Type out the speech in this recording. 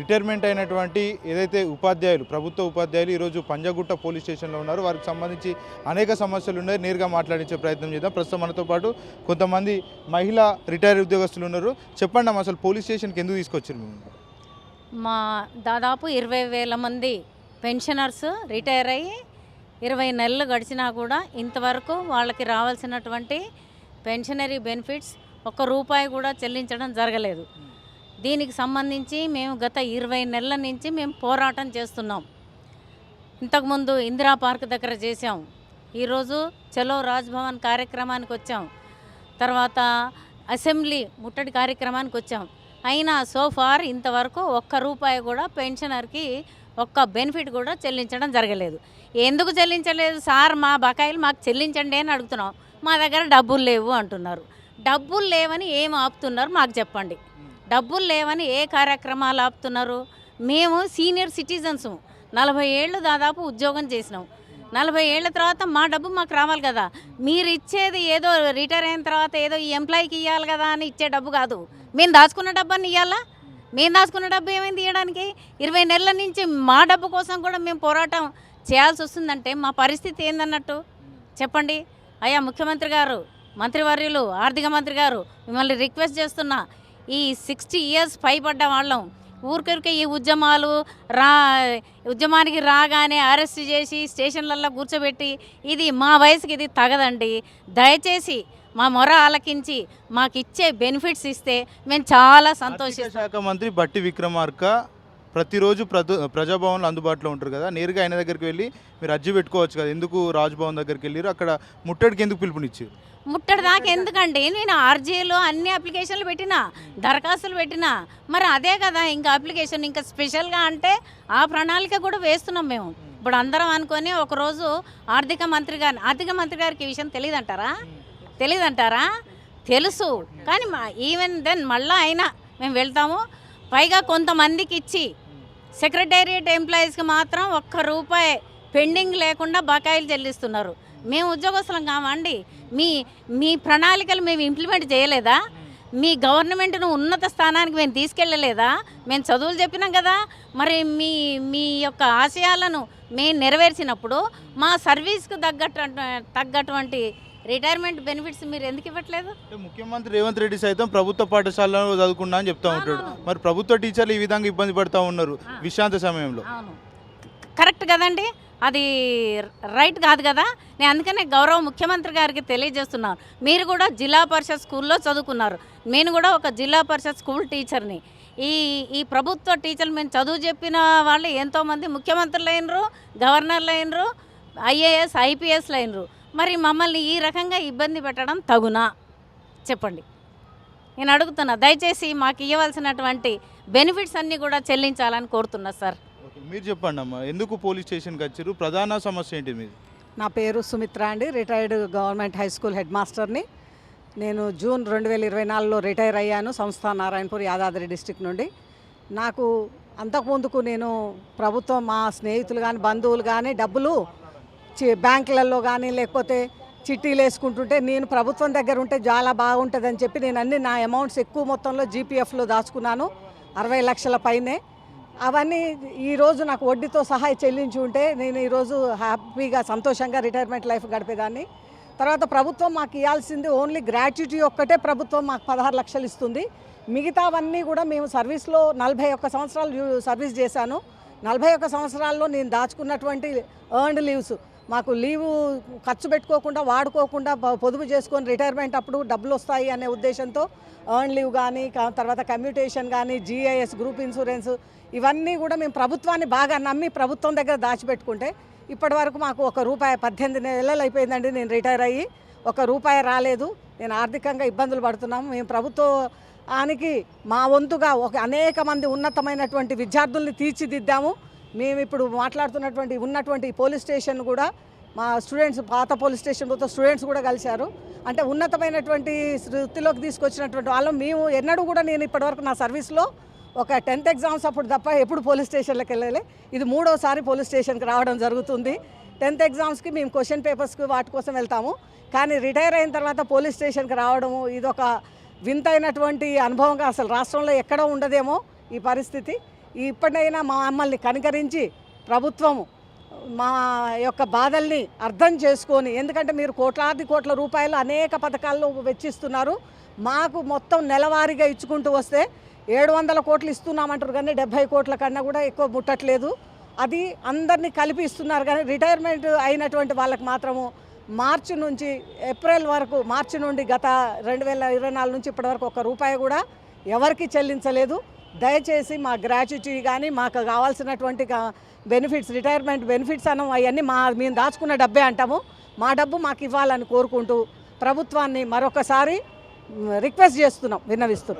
Retirement అయినటువంటి ఏదైతే ఉపాధ్యాయులు ప్రభుత్వ ఉపాధ్యాయులు ఈరోజు పంజగుట్ట పోలీస్ స్టేషన్లో ఉన్నారు. వారికి సంబంధించి అనేక సమస్యలు ఉన్నాయి. నేరుగా మాట్లాడించే ప్రయత్నం చేద్దాం. ప్రస్తుతం మనతో పాటు కొంతమంది మహిళా రిటైర్ ఉద్యోగస్తులు ఉన్నారు. చెప్పండి అమ్మ అసలు పోలీస్ స్టేషన్కి ఎందుకు తీసుకొచ్చారు మేము మా దాదాపు ఇరవై వేల మంది పెన్షనర్స్ రిటైర్ అయ్యి ఇరవై నెలలు గడిచినా కూడా ఇంతవరకు వాళ్ళకి రావాల్సినటువంటి పెన్షనరీ బెనిఫిట్స్ ఒక్క రూపాయి కూడా చెల్లించడం జరగలేదు. దీనికి సంబంధించి మేము గత ఇరవై నెలల నుంచి మేము పోరాటం చేస్తున్నాం. ఇంతకుముందు ఇందిరా పార్క్ దగ్గర చేసాం ఈరోజు చలో రాజ్భవన్ కార్యక్రమానికి వచ్చాం. తర్వాత అసెంబ్లీ ముట్టడి కార్యక్రమానికి వచ్చాం. అయినా సో ఫార్ ఇంతవరకు ఒక్క రూపాయి కూడా పెన్షనర్కి ఒక్క బెనిఫిట్ కూడా చెల్లించడం జరగలేదు. ఎందుకు చెల్లించలేదు? సార్ మా బకాయిలు మాకు చెల్లించండి అని అడుగుతున్నాం. మా దగ్గర డబ్బులు లేవు అంటున్నారు. డబ్బులు లేవని ఏం ఆపుతున్నారు? మాకు చెప్పండి. డబ్బులు లేవని ఏ కార్యక్రమాలు ఆపుతున్నారు? మేము సీనియర్ సిటిజన్స్. నలభై ఏళ్ళు దాదాపు ఉద్యోగం చేసినాం. నలభై ఏళ్ళ తర్వాత మా డబ్బు మాకు రావాలి కదా. మీరు ఇచ్చేది ఏదో రిటైర్ అయిన తర్వాత ఏదో ఈ ఎంప్లాయీకి ఇవ్వాలి కదా అని ఇచ్చే డబ్బు కాదు. మేము దాచుకున్న డబ్బాన్ని ఇవ్వాలా మేము దాచుకున్న డబ్బు ఏమైంది ఇవ్వడానికి ఇరవై నెలల నుంచి మా డబ్బు కోసం కూడా మేము పోరాటం చేయాల్సి వస్తుందంటే మా పరిస్థితి ఏందన్నట్టు? చెప్పండి. అయ్యా ముఖ్యమంత్రి గారు మంత్రివర్యులు ఆర్థిక మంత్రి గారు మిమ్మల్ని రిక్వెస్ట్ చేస్తున్నా. ఈ సిక్స్టీ ఇయర్స్ పైబడ్డ వాళ్ళం. ఊరికొరికే ఈ ఉద్యమాలు రా ఉద్యమానికి రాగానే అరెస్ట్ చేసి స్టేషన్లలో కూర్చోబెట్టి ఇది మా వయసుకి ఇది తగదండి. దయచేసి మా మొర ఆలకించి మాకు ఇచ్చే బెనిఫిట్స్ ఇస్తే మేము చాలా సంతోషిస్తాం. శాఖ మంత్రి బట్టి విక్రమార్క ప్రతిరోజు ప్రజ ప్రజాభవన్లో అందుబాటులో ఉంటారు కదా. నేరుగా ఆయన దగ్గరికి వెళ్ళి మీరు అర్జీ పెట్టుకోవచ్చు కదా. ఎందుకు రాజ్భవన్ దగ్గరికి వెళ్ళారు? అక్కడ ముట్టడికి ఎందుకు పిలుపునిచ్చారు? ముట్టడి దాకా ఎందుకండి? నేను ఆర్జీలు అన్ని అప్లికేషన్లు పెట్టినా దరఖాస్తులు పెట్టినా మరి అదే కదా ఇంకా అప్లికేషన్. ఇంకా స్పెషల్గా అంటే ఆ ప్రణాళిక కూడా వేస్తున్నాం మేము. ఇప్పుడు అందరం అనుకొని ఒకరోజు ఆర్థిక మంత్రి గారిని ఆర్థిక మంత్రి గారికి ఈ విషయం తెలియదంటారా తెలియదంటారా తెలుసు. కానీ ఈవెన్ దెన్ మళ్ళీ అయినా మేము వెళ్తాము. పైగా కొంతమందికి ఇచ్చి సెక్రటేరియట్ ఎంప్లాయీస్కి మాత్రం ఒక్క రూపాయి పెండింగ్ లేకుండా బకాయిలు చెల్లిస్తున్నారు. మేము ఉద్యోగస్తులం కామండి. మీ మీ ప్రణాళికలు మేము ఇంప్లిమెంట్ చేయలేదా? మీ గవర్నమెంట్ను ఉన్నత స్థానానికి మేము తీసుకెళ్ళలేదా? మేము చదువులు చెప్పినాం కదా. మరి మీ మీ యొక్క ఆశయాలను మేము నెరవేర్చినప్పుడు మా సర్వీస్కు తగ్గట్టు తగ్గటువంటి రిటైర్మెంట్ బెనిఫిట్స్ మీరు ఎందుకు ఇవ్వట్లేదు? ముఖ్యమంత్రి రేవంత్ రెడ్డి సైతం ప్రభుత్వ పాఠశాలలో చదువుకున్నా అని చెప్తా ఉంటాడు. మరి ప్రభుత్వ టీచర్లు ఈ విధంగా ఇబ్బంది పడతా ఉన్నారు. విశ్రాంత సమయంలో. కరెక్ట్ కదండి? అది రైట్ కాదు కదా? నేను అందుకనే గౌరవ ముఖ్యమంత్రి గారికి తెలియజేస్తున్నాను. మీరు కూడా జిల్లా పరిషత్ స్కూల్లో చదువుకున్నారు. నేను కూడా ఒక జిల్లా పరిషత్ స్కూల్ టీచర్ని. ఈ ఈ ప్రభుత్వ టీచర్లు మేము చదువు చెప్పిన వాళ్ళు ఎంతోమంది ముఖ్యమంత్రులు అయినరు గవర్నర్లు అయినరు ఐఏఎస్ ఐపీఎస్లు అయినరు మరి మమ్మల్ని ఈ రకంగా ఇబ్బంది పెట్టడం తగునా? చెప్పండి. నేను అడుగుతున్నా దయచేసి మాకు ఇవ్వవలసినటువంటి బెనిఫిట్స్ అన్నీ కూడా చెల్లించాలని కోరుతున్నా సార్. ఓకే, మీరు చెప్పండి అమ్మా ఎందుకు పోలీస్ స్టేషన్కి వచ్చారు? ప్రధాన సమస్య ఏంటి మీది? నా పేరు సుమిత్ర అండి retired government high school head మాస్టర్ని. నేను జూన్ రెండు వేల ఇరవై నాలుగులో రిటైర్ అయ్యాను సంస్థ నారాయణపూర్ యాదాద్రి డిస్టిక్ నుండి. నాకు అంతకుముందుకు నేను ప్రభుత్వం మా స్నేహితులు కానీ బంధువులు కానీ డబ్బులు బ్యాంకులలో కానీ లేకపోతే చిట్టీలు వేసుకుంటుంటే నేను ప్రభుత్వం దగ్గర ఉంటే చాలా బాగుంటుందని చెప్పి నేను అన్ని నా అమౌంట్స్ ఎక్కువ మొత్తంలో జీపీఎఫ్లో దాచుకున్నాను. అరవై లక్షల పైనే. అవన్నీ ఈరోజు నాకు వడ్డీతో సహా చెల్లించి ఉంటే నేను ఈరోజు హ్యాపీగా సంతోషంగా రిటైర్మెంట్ లైఫ్ గడిపేదాన్ని. తర్వాత ప్రభుత్వం మాకు ఇవ్వాల్సింది ఓన్లీ గ్రాట్యుటీ ఒక్కటే ప్రభుత్వం మాకు పదహారు లక్షలు ఇస్తుంది. మిగతావన్నీ కూడా మేము సర్వీస్లో నలభై ఒక్క సంవత్సరాలు సర్వీస్ చేశాను. నలభై ఒక్క సంవత్సరాల్లో నేను దాచుకున్నటువంటి ఎర్న్డ్ లీవ్స్ మాకు లీవు ఖర్చు పెట్టుకోకుండా వాడుకోకుండా పొదుపు చేసుకొని రిటైర్మెంట్ అప్పుడు డబ్బులు వస్తాయి అనే ఉద్దేశంతో ఎర్న్ లీవ్ కానీ తర్వాత కమ్యూటేషన్ కానీ జీఐఎస్ గ్రూప్ ఇన్సూరెన్స్ ఇవన్నీ కూడా మేము ప్రభుత్వాన్ని బాగా నమ్మి ప్రభుత్వం దగ్గర దాచిపెట్టుకుంటే ఇప్పటి వరకు మాకు ఒక రూపాయి పద్దెనిమిది నెలలు అయిపోయిందండి నేను రిటైర్ అయ్యి. ఒక రూపాయి రాలేదు. నేను ఆర్థికంగా ఇబ్బందులు పడుతున్నాము మేము ప్రభుత్వానికి మా వంతుగా ఒక అనేక మంది ఉన్నతమైనటువంటి విద్యార్థుల్ని తీర్చిదిద్దాము. మేము ఇప్పుడు మాట్లాడుతున్నటువంటి ఉన్నటువంటి పోలీస్ స్టేషన్ కూడా మా స్టూడెంట్స్ పాత పోలీస్ స్టేషన్ మొత్తం స్టూడెంట్స్ కూడా కలిశారు. అంటే ఉన్నతమైనటువంటి వృత్తిలోకి తీసుకొచ్చినటువంటి వాళ్ళం. మేము ఎన్నడూ కూడా నేను ఇప్పటివరకు నా సర్వీస్లో ఒక టెన్త్ ఎగ్జామ్స్ అప్పుడు తప్ప ఎప్పుడు పోలీస్ స్టేషన్లకు వెళ్ళాలి. ఇది మూడోసారి పోలీస్ స్టేషన్కి రావడం జరుగుతుంది. టెన్త్ ఎగ్జామ్స్కి మేము క్వశ్చన్ పేపర్స్కి వాటి కోసం వెళ్తాము. కానీ రిటైర్ అయిన తర్వాత పోలీస్ స్టేషన్కి రావడము ఇది ఒక వింతైనటువంటి అనుభవంగా అసలు రాష్ట్రంలో ఎక్కడ ఉండదేమో ఈ పరిస్థితి. ఇప్పటికైనా మా మమ్మల్ని కనికరించి ప్రభుత్వము మా యొక్క బాధల్ని అర్థం చేసుకొని ఎందుకంటే మీరు కోట్లాది కోట్ల రూపాయలు అనేక పథకాల్లో వెచ్చిస్తున్నారు. మాకు మొత్తం నెలవారీగా ఇచ్చుకుంటూ వస్తే ఏడు వందల కోట్లు ఇస్తున్నామంటారు కానీ డెబ్బై కోట్ల కన్నా కూడా ఎక్కువ ముట్టట్లేదు. అది అందరినీ కలిపి ఇస్తున్నారు కానీ రిటైర్మెంట్ అయినటువంటి వాళ్ళకి మాత్రము మార్చి నుంచి ఏప్రిల్ వరకు మార్చి నుండి గత రెండు వేల ఇరవై నాలుగు నుంచి ఇప్పటివరకు ఒక రూపాయి కూడా ఎవరికి చెల్లించలేదు. దయచేసి మా గ్రాట్యుటీ కానీ మాకు కావాల్సినటువంటి బెనిఫిట్స్ రిటైర్మెంట్ బెనిఫిట్స్ అనం అవన్నీ మా మేము దాచుకున్న డబ్బే అంటాము. మా డబ్బు మాకు ఇవ్వాలని కోరుకుంటూ ప్రభుత్వాన్ని మరొకసారి రిక్వెస్ట్ చేస్తున్నాం విన్నవిస్తున్నాం.